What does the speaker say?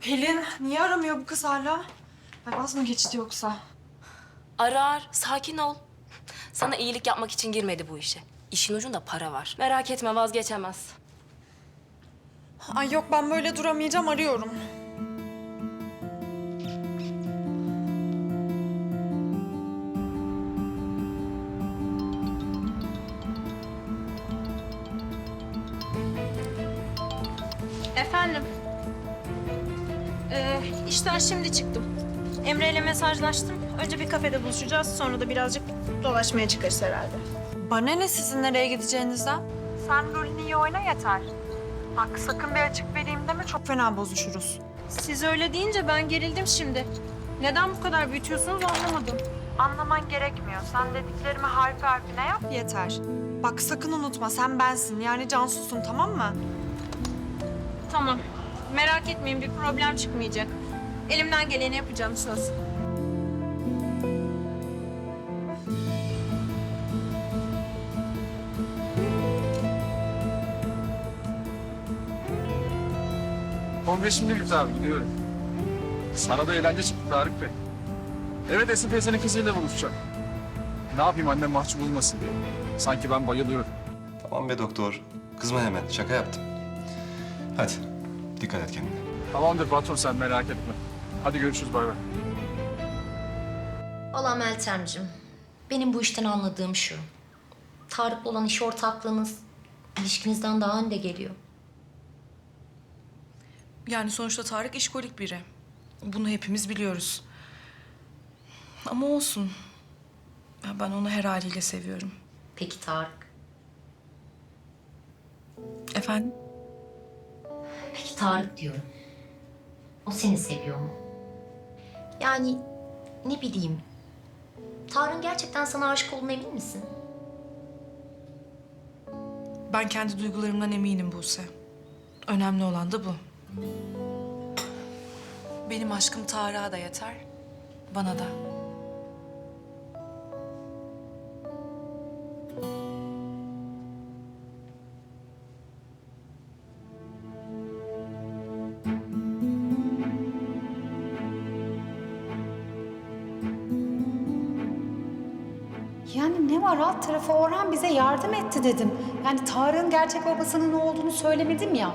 Pelin niye aramıyor bu kız hala? Ay vaz mı geçti yoksa? Arar, sakin ol. Sana iyilik yapmak için girmedi bu işe. İşin ucunda para var. Merak etme vazgeçemez. Ay yok ben böyle duramayacağım arıyorum. Efendim. Ee, işten şimdi çıktım. Emre ile mesajlaştım. Önce bir kafede buluşacağız. Sonra da birazcık dolaşmaya çıkarız herhalde. Bana ne sizin nereye gideceğinizden? Sen rolünü iyi oyna yeter. Bak sakın bir açık vereyim deme çok fena bozuşuruz. Siz öyle deyince ben gerildim şimdi. Neden bu kadar büyütüyorsunuz anlamadım. Anlaman gerekmiyor. Sen dediklerimi harfi harfine yap yeter. Bak sakın unutma sen bensin yani Cansu'sun tamam mı? Tamam. Merak etmeyin bir problem çıkmayacak. Elimden geleni yapacağım söz. Kongre şimdi güzel biliyorum. Sana da eğlence çıktı Tarık Bey. Evet Esin teyzenin kızıyla buluşacak. Ne yapayım annem mahcup olmasın diye. Sanki ben bayılıyorum. Tamam be doktor. Kızma hemen. Şaka yaptım. Hadi. Dikkat et kendine. Tamamdır patron sen merak etme. Hadi görüşürüz bay bay. Valla Meltemciğim, benim bu işten anladığım şu. Tarık'la olan iş ortaklığınız ilişkinizden daha önde geliyor. Yani sonuçta Tarık işkolik biri. Bunu hepimiz biliyoruz. Ama olsun. Ya Ben onu her haliyle seviyorum. Peki Tarık? Efendim? Tarık diyorum. O seni seviyor mu? Yani ne bileyim. Tarık'ın gerçekten sana aşık olduğuna emin misin? Ben kendi duygularımdan eminim Buse. Önemli olan da bu. Benim aşkım Tarık'a da yeter. Bana da. Yani ne var alt tarafı Orhan bize yardım etti dedim. Yani Tarık'ın gerçek babasının ne olduğunu söylemedim ya.